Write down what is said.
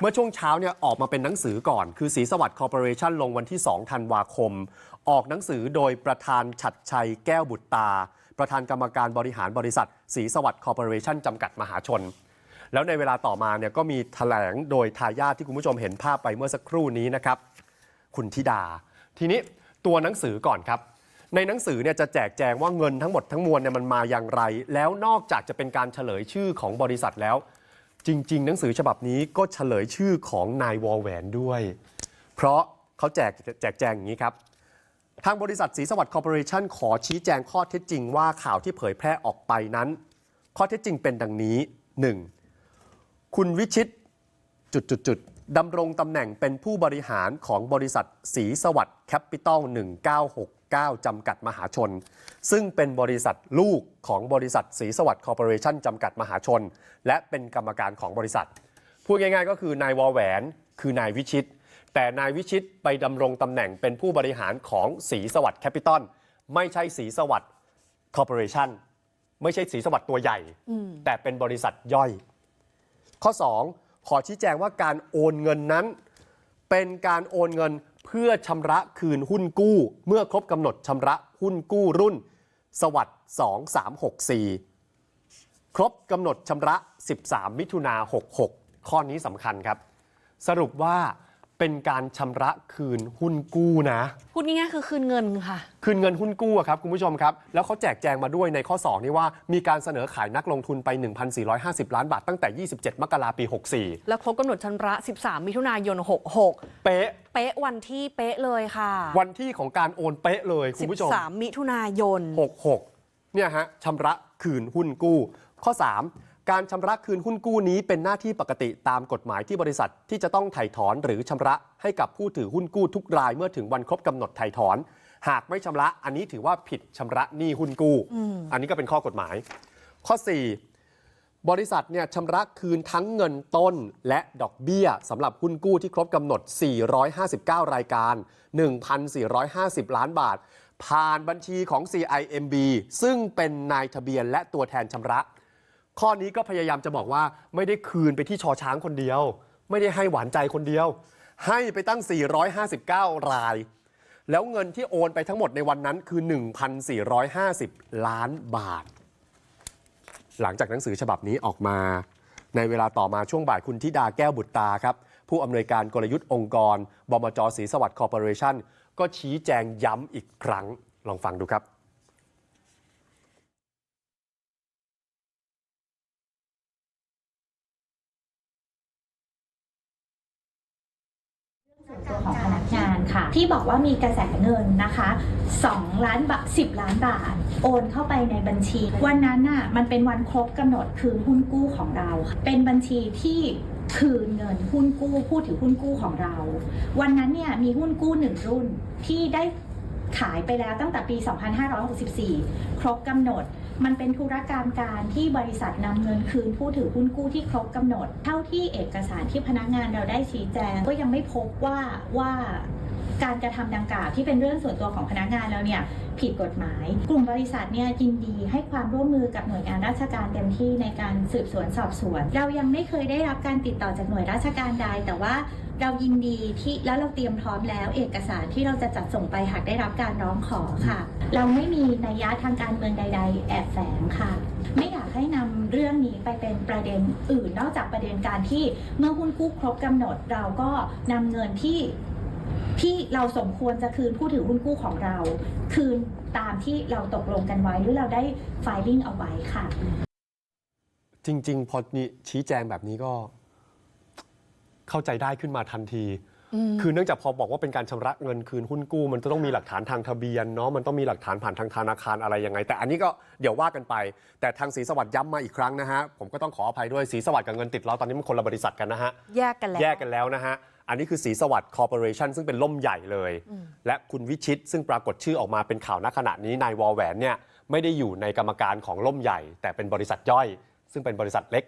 เมื่อช่วงเช้าเนี่ยออกมาเป็นหนังสือก่อน คือสีสวัสดิ์คอร์ปอเรชั่นลงวันที่ 2 ธันวาคม ออกหนังสือโดยประธานฉัดชัยแก้วบุตรตา ประธานกรรมการบริหารบริษัทสีสวัสดิ์คอร์ปอเรชั่นจำกัดมหาชน แล้วในเวลาต่อมาเนี่ยก็มีแถลงโดยทายาทที่คุณผู้ชมเห็นภาพไปเมื่อสักครู่นี้นะครับ คุณธิดา ทีนี้ตัวหนังสือก่อนครับในหนังสือเนี่ยจะแจกแจงว่าเงินทั้งหมดทั้งมวลเนี่ยมันมาอย่างไร แล้วนอกจากจะเป็นการเฉลยชื่อของบริษัทแล้ว จริง ๆ หนังสือฉบับนี้ก็เฉลยชื่อของนายวอลแหวนด้วย เพราะเขาแจกแจกแจงอย่างนี้ครับ ทางบริษัทสีสวัสดิ์คอร์ปอเรชั่นขอชี้แจงข้อเท็จจริงว่าข่าวที่เผยแพร่ออกไปนั้น ข้อเท็จจริงเป็นดังนี้ 1. คุณวิชิตจุดจุดจุดดำรงตำแหน่งเป็นผู้บริหารของบริษัทสีสวัสดิ์แคปิตอล 1969จำกัดมหาชน ซึ่งเป็นบริษัทลูกของบริษัทสีสวัสดิ์คอร์ปอเรชั่นจำกัดมหาชน และเป็นกรรมการของบริษัท พูดง่ายๆ ก็คือนายวอแหวน คือนายวิชิต แต่นายวิชิตไปดำรงตำแหน่งเป็นผู้บริหารของสีสวัสดิ์แคปิตอลไม่ใช่สีสวัสดิ์คอร์ปอเรชั่นไม่ใช่สีสวัสดิ์ตัวใหญ่ แต่เป็นบริษัทย่อย ข้อ 2 ขอชี้แจงว่าการโอนเงินนั้น เป็นการโอนเงิน เพื่อชำระคืนหุ้นกู้ เมื่อครบกำหนดชำระหุ้นกู้รุ่น สวัสด์2364 ครบกำหนดชำระ 13 มิถุนา66 ข้อนี้สำคัญครับ สรุปว่า เป็นการชำระคืนหุ้นกู้นะ พูดง่ายๆคือคืนเงินค่ะ คืนเงินหุ้นกู้อะครับคุณผู้ชมครับ แล้วเขาแจกแจงมาด้วยในข้อ 2 นี่ว่ามีการเสนอขายนักลงทุนไป 1,450 ล้านบาทตั้งแต่ 27 มกราปี 64 แล้วครบกำหนดชำระ 13 มิถุนายน 66 เป๊ะ เป๊ะวันที่เป๊ะเลยค่ะวันที่ของการโอนเป๊ะเลยคุณผู้ชม 13 มิถุนายน 66 เนี่ยฮะชำระคืนหุ้นกู้ ข้อ 3 การชำระคืนหุ้นกู้นี้เป็นหน้าที่ปกติตามกฎหมายที่บริษัทที่จะต้องไถ่ถอนหรือชำระให้กับผู้ถือหุ้นกู้ทุกรายเมื่อถึงวันครบกำหนดไถ่ถอน หากไม่ชำระอันนี้ถือว่าผิดชำระหนี้หุ้นกู้ อันนี้ก็เป็นข้อกฎหมาย ข้อ 4 บริษัทเนี่ยชำระคืนทั้งเงินต้นและดอกเบี้ยสำหรับหุ้นกู้ที่ครบกำหนด 459 รายการ 1,450 ล้านบาท ผ่านบัญชีของ CIMB ซึ่งเป็นนายทะเบียนและตัวแทนชำระ ข้อนี้ก็พยายามจะบอกว่าไม่ได้คืนไปที่ชอช้างคนเดียว ไม่ได้ให้หวานใจคนเดียว ให้ไปตั้ง 459 ราย แล้วเงินที่โอนไปทั้งหมดในวันนั้นคือ 1,450 ล้านบาท หลังจากหนังสือฉบับนี้ออกมา ในเวลาต่อมาช่วงบ่ายคุณธิดาแก้วบุตรตาครับ ผู้อำนวยการกลยุทธ์องค์กร บมจศรีสวัสดิ์คอร์ปอเรชั่นก็ชี้แจงย้ำอีกครั้งลองฟังดูครับ ตัวของพนักงานค่ะ ที่บอกว่ามีกระแสเงินนะคะ2ล้านบาท10 ล้านบาท โอนเข้าไปในบัญชี วันนั้นน่ะมันเป็นวันครบกำหนดคืนหุ้นกู้ของเรา เป็นบัญชีที่คืนเงินหุ้นกู้ผู้ถือหุ้นกู้ของเรา วันนั้นเนี่ยมีหุ้นกู้หนึ่งรุ่นที่ได้ขายไปแล้วตั้งแต่ปี 2564 ครบกำหนด มันเป็นธุรกรรมการที่บริษัทนำเงินคืนผู้ถือหุ้นกู้ที่ครบกำหนด เท่าที่เอกสารที่พนักงานเราได้ชี้แจง ก็ยังไม่พบว่าว่าการกระทำดังกล่าวที่เป็นเรื่องส่วนตัวของพนักงานแล้วเนี่ยผิดกฎหมาย กลุ่มบริษัทเนี่ยยินดีให้ความร่วมมือกับหน่วยงานราชการเต็มที่ในการสืบสวนสอบสวน เรายังไม่เคยได้รับการติดต่อจากหน่วยราชการใด แต่ว่าเรายินดีที่แล้วเราเตรียมพร้อมแล้ว เอกสารที่เราจะจัดส่งไปหากได้รับการร้องขอค่ะ เราไม่มีนัยยะทางการเมืองใด ๆ แอบแฝงค่ะ ไม่อยากให้นำเรื่องนี้ไปเป็นประเด็นอื่นนอกจากประเด็นการที่เมื่อหุ้นกู้ครบกำหนดเราก็นำเงินที่ที่เราสมควรจะคืนผู้ถือหุ้นกู้ของเรา คืนตามที่เราตกลงกันไว้หรือเราได้ไฟลิ่งเอาไว้ค่ะ จริง ๆ พอชี้แจงแบบนี้ก็ เข้าใจได้ขึ้นมาทันที คือเนื่องจากพอบอกว่าเป็นการชำระเงินคืนหุ้นกู้ มันจะต้องมีหลักฐานทางทะเบียนเนาะมันต้องมีหลักฐานผ่านทางธนาคารอะไรยังไง แต่อันนี้ก็เดี๋ยวว่ากันไป แต่ทางศรีสวัสดิ์ย้ำมาอีกครั้งนะฮะผมก็ต้องขออภัยด้วยศรีสวัสดิ์กับเงินติดล้อตอนนี้มันคนละบริษัทกันนะฮะแยกกันแล้วแยกกันแล้วนะฮะอันนี้คือสีสวัสดิ์คอร์ปอเรชั่นซึ่งเป็นล่มใหญ่เลย และคุณวิชิตซึ่งปรากฏชื่อออกมาเป็นข่าวณขณะนี้นายวอลแหวนเนี่ยไม่ได้อยู่ในกรรมการของล่มใหญ่ แต่เป็นบริษัทย่อย ซึ่งเป็นบริษัทเล็ก